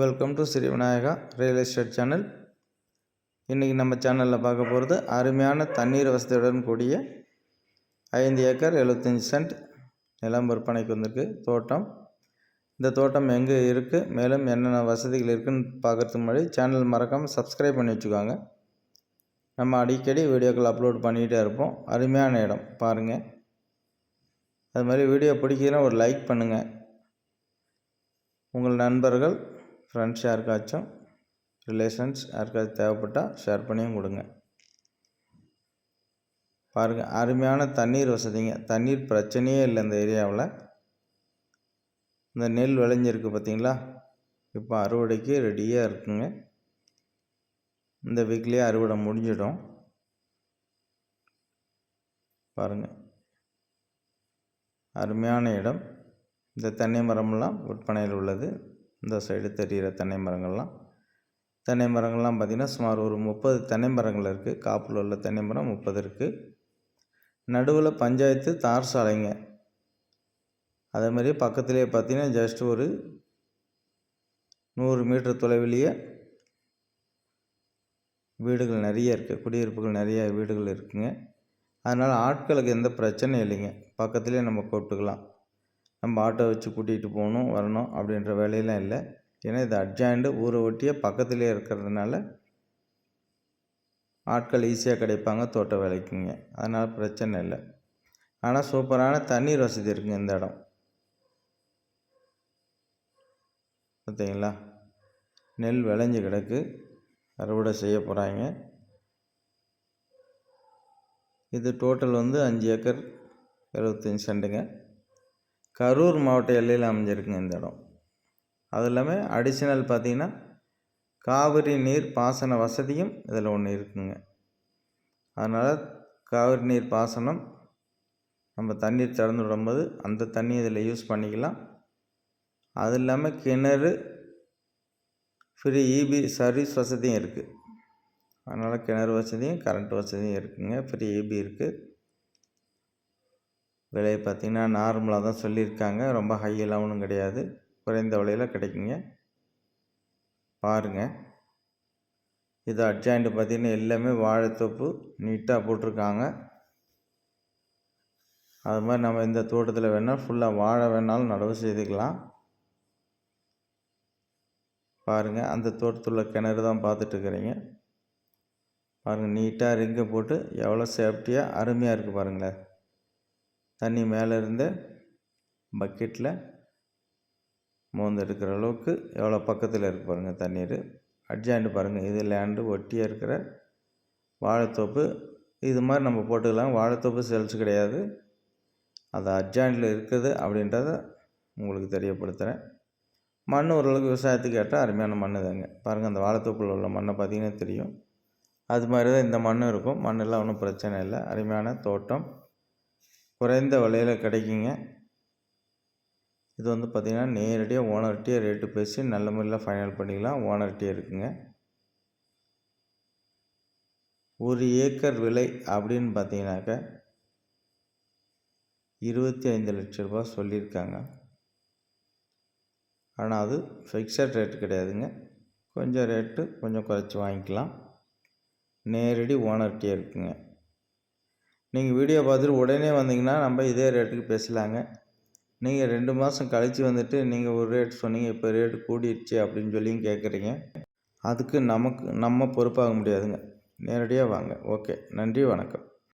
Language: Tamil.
Welcome to Shri Vinayaka real estate channel இன்றைக்கி நம்ம சேனலில் பார்க்க போகிறது அருமையான தண்ணீர் வசதியுடன் கூடிய ஐந்து ஏக்கர் எழுபத்தஞ்சி சென்ட் நிலம் விற்பனைக்கு வந்திருக்கு. தோட்டம். இந்த தோட்டம் எங்கே இருக்குது மேலும் என்னென்ன வசதிகள் இருக்குதுன்னு பார்க்குறதுக்கு முன்னாடி சேனல் மறக்காமல் சப்ஸ்கிரைப் பண்ணி வச்சுக்கோங்க. நம்ம அடிக்கடி வீடியோக்கள் அப்லோட் பண்ணிகிட்டே இருப்போம். அருமையான இடம். பாருங்கள் அது மாதிரி வீடியோ பிடிக்கிறேன் ஒரு லைக் பண்ணுங்கள் உங்கள் நண்பர்கள் ஃப்ரெண்ட்ஸ் யாருக்காச்சும் ரிலேஷன்ஸ் யாருக்காச்சும் தேவைப்பட்டால் ஷேர் பண்ணியும் கொடுங்க. பாருங்கள் அருமையான தண்ணீர் வசதிங்க. தண்ணீர் பிரச்சனையே இல்லை இந்த ஏரியாவில். இந்த நெல் விளைஞ்சிருக்கு பார்த்தீங்களா? இப்போ அறுவடைக்கு ரெடியாக இருக்குங்க. இந்த வீக்லேயே அறுவடை முடிஞ்சிடும். பாருங்கள் அருமையான இடம். இந்த தென்னை மரமெல்லாம் விற்பனையில் உள்ளது. இந்த சைடு தெரிகிற தென்னை மரங்கள்லாம். தென்னை மரங்கள்லாம் பார்த்திங்கன்னா சுமார் ஒரு முப்பது தென்னை மரங்கள் இருக்குது காப்பில் உள்ள தென்னை மரம் முப்பது இருக்குது நடுவில் பஞ்சாயத்து தார் சாலைங்க. அதே மாதிரி பக்கத்துலேயே பார்த்திங்கன்னா ஜஸ்ட் ஒரு நூறு மீட்டர் தொலைவிலேயே வீடுகள் நிறைய இருக்குது குடியிருப்புகள் நிறைய வீடுகள் இருக்குங்க. அதனால் ஆட்களுக்கு எந்த பிரச்சனையும் இல்லைங்க. பக்கத்துலேயே நம்ம கூப்பிட்டுக்கலாம் நம்ம ஆட்டோ வச்சு கூட்டிகிட்டு போகணும் வரணும் அப்படின்ற வேலையெல்லாம் இல்லை. ஏன்னா இது அட்ஜாயிண்டு ஊரை ஒட்டியே பக்கத்துலேயே இருக்கிறதுனால ஆட்கள் ஈஸியாக கிடைப்பாங்க தோட்ட வேலைக்குங்க. அதனால் பிரச்சனை இல்லை. ஆனால் சூப்பரான தண்ணீர் வசதி இருக்குங்க இந்த இடம். பார்த்தீங்களா? நெல் விளைஞ்சு கிடக்கு. அறுவடை செய்ய போகிறாங்க இது டோட்டல் வந்து அஞ்சு ஏக்கர் எழுபத்தஞ்சி செண்டுங்க. கரூர் மாவட்ட எல்லையில் அமைஞ்சிருக்குங்க இந்த இடம். அது இல்லாமல் அடிஷ்னல் பார்த்திங்கன்னா காவிரி நீர் பாசன வசதியும் இதில் ஒன்று இருக்குங்க. அதனால் காவிரி நீர் பாசனம் நம்ம தண்ணீர் திறந்து விடும்போது அந்த தண்ணி இதில் யூஸ் பண்ணிக்கலாம். அது இல்லாமல் கிணறு ஃப்ரீ இபி சர்வீஸ் வசதியும் இருக்குது அதனால் கிணறு வசதியும் கரண்ட் வசதியும் இருக்குதுங்க ஃப்ரீ இபி இருக்குது விலை பார்த்திங்கன்னா நார்மலாக தான் சொல்லியிருக்காங்க. ரொம்ப ஹையெல்லாம் ஒன்றும் கிடையாது. குறைந்த விலையில் கிடைக்குங்க. பாருங்கள் இது அட்ஜாயிண்ட் பார்த்திங்கன்னா எல்லாமே வாழைத்தோப்பு நீட்டாக போட்டிருக்காங்க. அது மாதிரி நம்ம இந்த தோட்டத்தில் வேணால் ஃபுல்லாக வாழை வேணாலும் நடவு செய்துக்கலாம். பாருங்கள் அந்த தோட்டத்தில் கிணறு தான் பார்த்துட்ருக்குறீங்க பாருங்கள் நீட்டாக ரிங்கை போட்டு எவ்வளோ சேஃப்டியாக அருமையாக இருக்குது பாருங்களேன். தண்ணி மேலே இருந்த பக்கெட்டில் மோந்து எடுக்கிற அளவுக்கு எவ்வளோ பக்கத்தில் இருக்குது பாருங்கள் தண்ணீர். அட்ஜாயிண்ட் பாருங்கள் இது லேண்டு ஒட்டியாக இருக்கிற வாழைத்தோப்பு. இது மாதிரி நம்ம போட்டுக்கலாம் வாழைத்தோப்பு செல்ஸ் கிடையாது. அது அட்ஜாயிண்டில் இருக்குது அப்படின்றத உங்களுக்கு தெரியப்படுத்துகிறேன் மண் ஓரளவுக்கு விவசாயத்துக்கு ஏற்ற அருமையான மண் தாங்க. பாருங்கள் அந்த வாழைத்தோப்பில் உள்ள மண்ணை பார்த்திங்கன்னா தெரியும். அது மாதிரி தான் இந்த மண்ணும் இருக்கும். மண்ணெல்லாம் ஒன்றும் பிரச்சனை இல்லை. அருமையான தோட்டம். குறைந்த விலையில் கிடைக்குங்க. இது வந்து பார்த்திங்கன்னா நேரடியாக ஓனர்கிட்டே ரேட்டு பேசி நல்ல முறையில் ஃபைனல் பண்ணிக்கலாம். ஓனர்கிட்டே இருக்குங்க. ஒரு ஏக்கர் விலை அப்படின்னு பார்த்தீங்கன்னாக்க இருபத்தி ஐந்து லட்ச ரூபா சொல்லியிருக்காங்க. ஆனால் அது ஃபிக்ஸட் ரேட்டு கிடையாதுங்க. கொஞ்சம் ரேட்டு கொஞ்சம் குறைச்சி வாங்கிக்கலாம். நேரடி ஓனர்கிட்டே இருக்குங்க. நீங்கள் வீடியோ பார்த்துட்டு உடனே வந்தீங்கன்னா நம்ம இதே ரேட்டுக்கு பேசலாங்க. நீங்கள் ரெண்டு மாதம் கழித்து வந்துட்டு நீங்கள் ஒரு ரேட் சொன்னீங்க இப்போ ரேட்டு கூடிடுச்சு அப்படின்னு சொல்லியும் கேட்குறீங்க அதுக்கு நமக்கு நம்ம பொறுப்பாக முடியாதுங்க. நேரடியாக வாங்க. ஓகே நன்றி வணக்கம்.